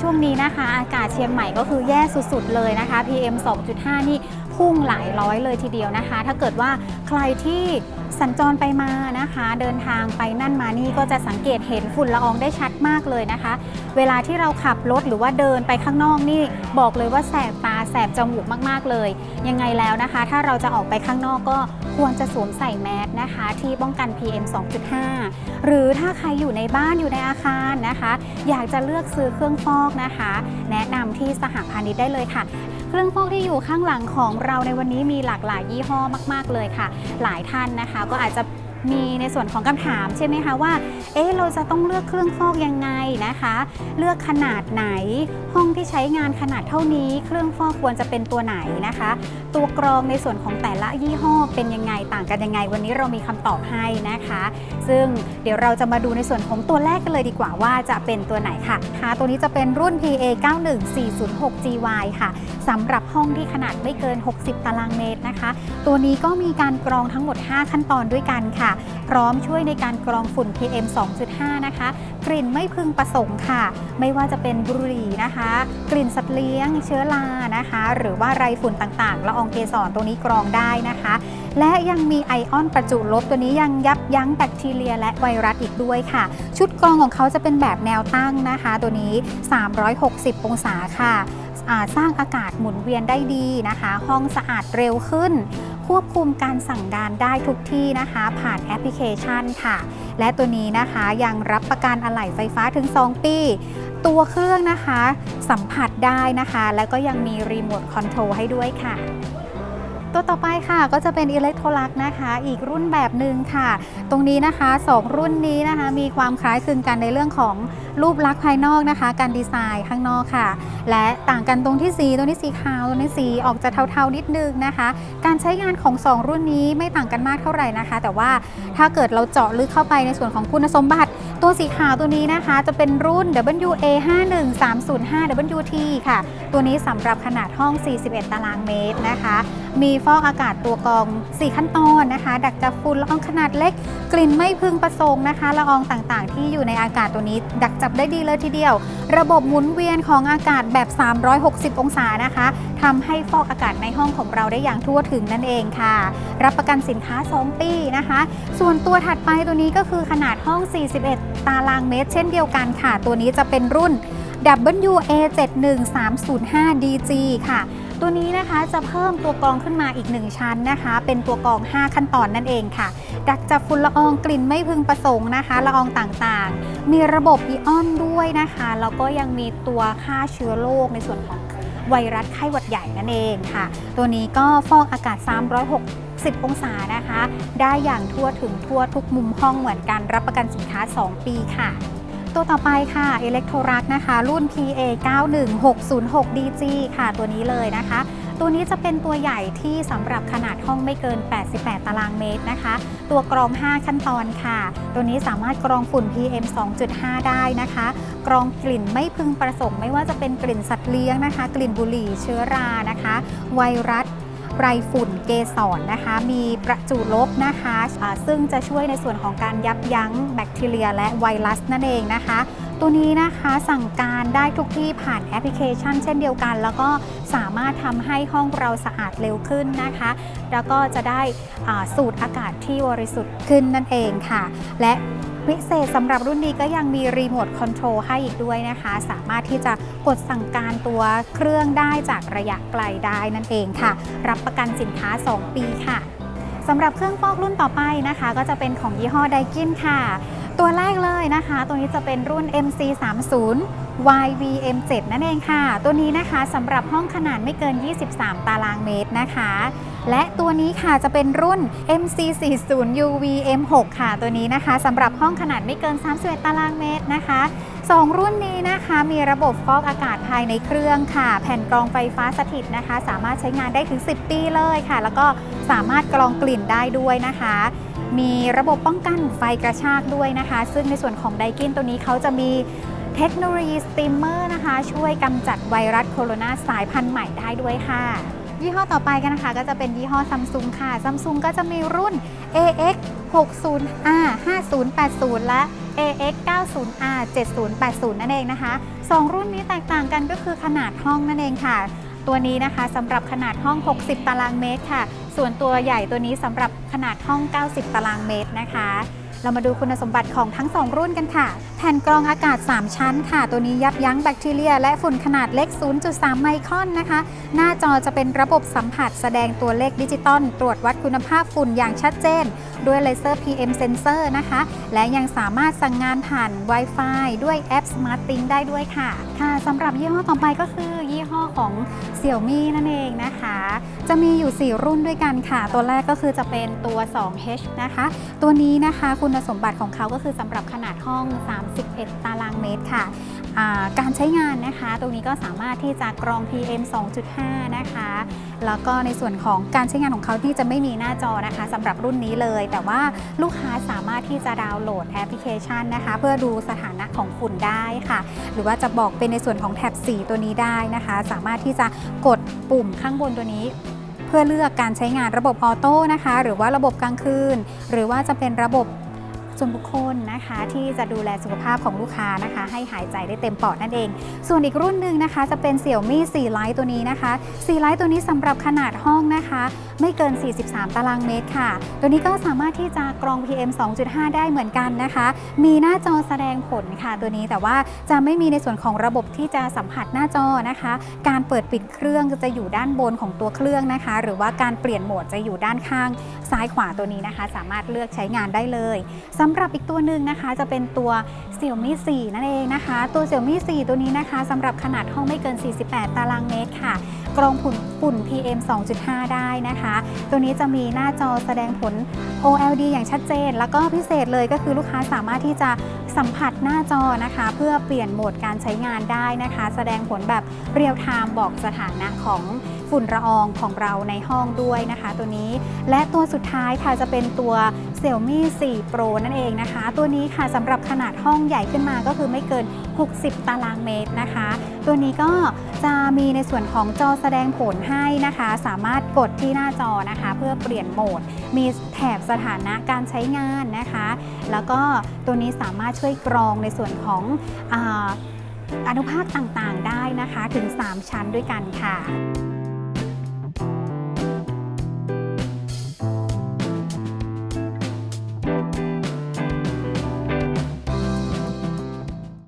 ช่วงนี้นะคะ อากาศเชียงใหม่ก็คือแย่สุดๆเลยนะคะ PM 2.5 นี่พุ่งหลายร้อยเลยทีเดียวนะคะ ถ้าเกิดว่าใครที่สัญจรไปมานะคะ เดินทางไปนั่นมานี่ก็จะสังเกตเห็นฝุ่นละอองได้ชัดมากเลยนะคะ เวลาที่เราขับรถหรือว่าเดินไปข้างนอกนี่บอกเลยว่าแสบตา แสบจมูกมากๆเลย ยังไงแล้วนะคะ ถ้าเราจะออกไปข้างนอกก็ควรจะสวมใส่แมสนะคะ ที่ป้องกัน PM 2.5 หรือถ้าใครอยู่ในบ้านอยู่ในอาคารนะคะ อยากจะเลือกซื้อเครื่องฟอกนะคะ แนะนำที่สหพาณิชย์ได้เลยค่ะเครื่องฟอกที่อยู่ข้างหลังของเราในวันนี้มีหลากหลายยี่ห้อมาก ๆ เลยค่ะ หลายท่านนะคะ ก็อาจจะ มีในส่วนของคำถามใช่ไหมคะว่า เอ๊ะเราจะต้องเลือกเครื่องฟอกยังไงนะคะ เลือกขนาดไหน ห้องที่ใช้งานขนาดเท่านี้ เครื่องฟอกควรจะเป็นตัวไหนนะคะ ตัวกรองในส่วนของแต่ละยี่ห้อ เป็นยังไงต่างกันยังไง วันนี้เรามีคำตอบให้นะคะ ซึ่งเดี๋ยวเราจะมาดูในส่วนของตัวแรกกันเลยดีกว่าว่าจะเป็นตัวไหนค่ะค่ะตัวนี้จะเป็นรุ่น PA 91406 GY ค่ะสำหรับห้องที่ขนาดไม่เกิน 60 ตารางเมตรนะคะ ตัวนี้ก็มีการกรองทั้งหมด 5 ขั้นตอนด้วยกันค่ะ พร้อมช่วยในการกรองฝุ่น PM 2.5 นะคะ กลิ่นไม่พึงประสงค์ค่ะ ไม่ว่าจะเป็นบุหรี่นะคะ กลิ่นสัตว์เลี้ยง เชื้อรานะคะ หรือว่าไรฝุ่นต่างๆละอองเกสรตัวนี้กรองได้นะคะ และยังมีไอออนประจุลบตัวนี้ยังยับยั้งแบคทีเรียและไวรัสอีกด้วยค่ะ ชุดกรองของเขาจะเป็นแบบแนวตั้งนะคะ ตัวนี้ 360 องศาค่ะสร้างอากาศหมุนเวียนได้ดีนะคะ ห้องสะอาดเร็วขึ้น ควบคุมการสั่งการได้ทุกที่นะคะ ผ่านแอปพลิเคชันค่ะ และตัวนี้นะคะยังรับประกันอะไหล่ไฟฟ้าถึง 2 ปี ตัวเครื่องนะคะ สัมผัสได้นะคะ แล้วก็ยังมีรีโมทคอนโทรลให้ด้วยค่ะ ตัวต่อไปค่ะก็จะเป็นอิเล็กโทรลักนะคะ อีกรุ่นแบบหนึ่งค่ะ ตรงนี้นะคะ 2 รุ่นนี้นะคะ มีความคล้ายคลึงกันในเรื่องของรูปลักษณ์ภายนอกนะคะ การดีไซน์ข้างนอกค่ะ และต่างกันตรงที่สีตรงนี้สีขาวตรงนี้สีออกจะเทาๆนิดนึงนะคะ การใช้งานของ 2 รุ่นนี้ไม่ต่างกันมากเท่าไหร่นะคะ แต่ว่าถ้าเกิดเราเจาะลึกเข้าไปในส่วนของคุณสมบัติ ตัวสีขาวตัวนี้นะคะ จะเป็นรุ่น WA 5 1 3 0 5 WT ค่ะ ตัวนี้สำหรับขนาดห้อง 41 ตารางเมตรนะคะ มีฟอกอากาศตัวกรอง 4 ขั้นตอนนะคะ ดักจับฝุ่นละอองขนาดเล็ก กลิ่นไม่พึงประสงค์นะคะละอองต่างๆ ที่อยู่ในอากาศตัวนี้ ดักจับได้ดีเลยทีเดียว ระบบหมุนเวียนของอากาศแบบ 360 องศานะคะทำให้ฟอกอากาศในห้องของเราได้อย่างทั่วถึงนั่นเองค่ะ รับประกันสินค้า 2 ปีนะคะ ส่วนตัวถัดไปตัวนี้ก็คือขนาดห้อง 41 ตารางเมตร เช่นเดียวกันค่ะ ตัวนี้จะเป็นรุ่น WA 71305 DG ค่ะ ตัวนี้นะคะจะเพิ่มตัวกรองขึ้นมาอีก 1 ชั้นนะคะ เป็นตัวกรอง 5 ขั้นตอนนั่นเองค่ะ ดักจับฝุ่นละอองกลิ่นไม่พึงประสงค์นะคะละอองต่างๆ มีระบบอีออนด้วยนะคะแล้วก็ยังมีตัวฆ่าเชื้อโรคในส่วนของไวรัสไข้หวัดใหญ่นั่นเองค่ะ ตัวนี้ก็ฟอกอากาศ 360 องศานะคะ ได้อย่างทั่วถึงทั่วทุกมุมห้องเหมือนกันรับประกันสินค้า 2 ปีค่ะ ตัวต่อไปค่ะ e l e c t r o r u c นะคะ รุ่น PA 91606 DG ค่ะ ตัวนี้เลยนะคะ ตัวนี้จะเป็นตัวใหญ่ที่สำหรับขนาดห้องไม่เกิน 88 ตารางเมตรนะคะ ตัวกรอง 5 ขั้นตอนค่ะ ตัวนี้สามารถกรองฝุ่น PM 2.5 ได้นะคะ กรองกลิ่นไม่พึงประสงค์ไม่ว่าจะเป็นกลิ่นสัตว์เลี้ยงนะคะ กลิ่นบุหรี่เชื้อรานะคะ ไวรัส ไรฝุ่นเกสรนะคะ มีประจุลบนะคะอ่าซึ่งจะช่วยในส่วนของการยับยั้งแบคทีเรีย และไวรัสนั่นเองนะคะ ตัวนี้นะคะสั่งการได้ทุกที่ผ่านแอปพลิเคชัน เช่นเดียวกัน แล้วก็สามารถทำให้ห้องเราสะอาดเร็วขึ้นนะคะ แล้วก็จะได้สูดอากาศที่บริสุทธิ์ขึ้นนั่นเองค่ะ และ พิเศษสำหรับรุ่นนี้ก็ยังมีรีโมทคอนโทรลให้อีกด้วยนะคะ สามารถที่จะกดสั่งการตัวเครื่องได้จากระยะไกลได้นั่นเองค่ะ รับประกันสินค้า 2 ปีค่ะสำหรับเครื่องฟอกรุ่นต่อไปนะคะ ก็จะเป็นของยี่ห้อไดกินค่ะ ตัวแรกเลยนะคะ ตัวนี้จะเป็นรุ่น MC30 YVM7 นั่นเองค่ะ ตัวนี้นะคะสำหรับห้องขนาดไม่เกิน 23 ตารางเมตรนะคะ และตัวนี้ค่ะจะเป็นรุ่น MC40 UVM6 ค่ะ ตัวนี้นะคะสำหรับห้องขนาดไม่เกิน 31 ตารางเมตรนะคะสองรุ่นนี้นะคะมีระบบฟอกอากาศภายในเครื่องค่ะ แผ่นกรองไฟฟ้าสถิตนะคะ สามารถใช้งานได้ถึง 10 ปีเลยค่ะ แล้วก็สามารถกรองกลิ่นได้ด้วยนะคะมีระบบป้องกันไฟกระชากด้วยนะคะ ซึ่งในส่วนของไดกินตัวนี้เขาจะมี เทคโนโลยีสตีมเมอร์นะคะ ช่วยกำจัดไวรัสโคโรนาสายพันธุ์ใหม่ได้ด้วยค่ะยี่ห้อต่อไปกันนะคะ ก็จะเป็นยี่ห้อซัมซุงค่ะซัมซุงก็จะมีรุ่น AX 60 R 5080 และ AX 90R 7080 นั่นเองนะคะสองรุ่นนี้แตกต่างกันก็คือขนาดห้องนั่นเองค่ะ ตัวนี้นะคะสำหรับขนาดห้อง 60 ตารางเมตรค่ะ ส่วนตัวใหญ่ตัวนี้สำหรับขนาดห้อง 90 ตารางเมตรนะคะ เรามาดูคุณสมบัติของทั้ง 2 รุ่นกันค่ะ แผ่นกรองอากาศ 3 ชั้นค่ะ ตัวนี้ยับยั้งแบคทีเรีย และฝุ่นขนาดเล็ก 0.3 ไมครอนนะคะ หน้าจอจะเป็นระบบสัมผัสแสดงตัวเลขดิจิตอล ตรวจวัดคุณภาพฝุ่นอย่างชัดเจน ด้วยเลเซอร์ PM Sensor นะคะ และยังสามารถสั่งงานผ่าน Wi-Fi ด้วยแอป Smart t h i n g ได้ด้วยค่ะ ค่ะสำหรับยี่ห้อต่อไปก็คือยี่ห้อของ Xiaomi นั่นเองนะคะ จะมีอยู่ 4 รุ่นด้วยกันค่ะ ตัวแรกก็คือจะเป็นตัว 2H นะคะ ตัวนี้นะคะคุณสมบัติของเขาก็คือสำหรับขนาดห้อง 31 ตารางเมตรค่ะ การใช้งานนะคะ ตรงนี้ก็สามารถที่จะกรอง PM 2.5 นะคะ แล้วก็ในส่วนของการใช้งานของเขาที่จะไม่มีหน้าจอนะคะสำหรับรุ่นนี้เลย แต่ว่าลูกค้าสามารถที่จะดาวน์โหลดแอปพลิเคชันนะคะ เพื่อดูสถานะของฝุ่นได้ค่ะ หรือว่าจะบอกเป็นในส่วนของแท็บสีตัวนี้ได้นะคะ สามารถที่จะกดปุ่มข้างบนตัวนี้เพื่อเลือกการใช้งานระบบออโต้นะคะ หรือว่าระบบกลางคืน หรือว่าจะเป็นระบบ ส่วนบุคคลนะคะที่จะดูแลสุขภาพของลูกค้านะคะ ให้หายใจได้เต็มปอดนั่นเอง ส่วนอีกรุ่นหนึ่งนะคะจะเป็น Xiaomi 4 Lite ตัวนี้นะคะ 4 Lite ตัวนี้สำหรับขนาดห้องนะคะ ไม่เกิน 43 ตารางเมตรค่ะ ตัวนี้ก็สามารถที่จะกรอง PM 2.5 ได้เหมือนกันนะคะ มีหน้าจอแสดงผลค่ะ ตัวนี้แต่ว่าจะไม่มีในส่วนของระบบที่จะสัมผัสหน้าจอนะคะ การเปิดปิดเครื่องจะอยู่ด้านบนของตัวเครื่องนะคะ หรือว่าการเปลี่ยนโหมดจะอยู่ด้านข้างซ้ายขวาตัวนี้นะคะ สามารถเลือกใช้งานได้เลยสำหรับอีกตัวหนึ่งนะคะ จะเป็นตัว Xiaomi 4 นั่นเองนะคะ ตัว Xiaomi 4 ตัวนี้นะคะสำหรับขนาดห้องไม่เกิน 48 ตารางเมตรค่ะ กรองฝุ่นฝุ่น PM 2.5 ได้นะคะ ตัวนี้จะมีหน้าจอแสดงผล OLED อย่างชัดเจน แล้วก็พิเศษเลยก็คือลูกค้าสามารถที่จะ สัมผัสหน้าจอนะคะ เพื่อเปลี่ยนโหมดการใช้งานได้นะคะ แสดงผลแบบเรียลไทม์บอกสถานะของฝุ่นละอองของเราในห้องด้วยนะคะ ตัวนี้และตัวสุดท้ายค่ะจะเป็นตัว Xiaomi 4 Pro นั่นเองนะคะ ตัวนี้ค่ะสำหรับขนาดห้องใหญ่ขึ้นมาก็คือไม่เกิน60 ตารางเมตรนะคะ ตัวนี้ก็จะมีในส่วนของจอแสดงผลให้นะคะ สามารถกดที่หน้าจอนะคะ เพื่อเปลี่ยนโหมด มีแถบสถานะการใช้งานนะคะ แล้วก็ตัวนี้สามารถช่วยกรองในส่วนของออนุภาคต่างๆได้นะคะถึง 3 ชั้นด้วยกันค่ะ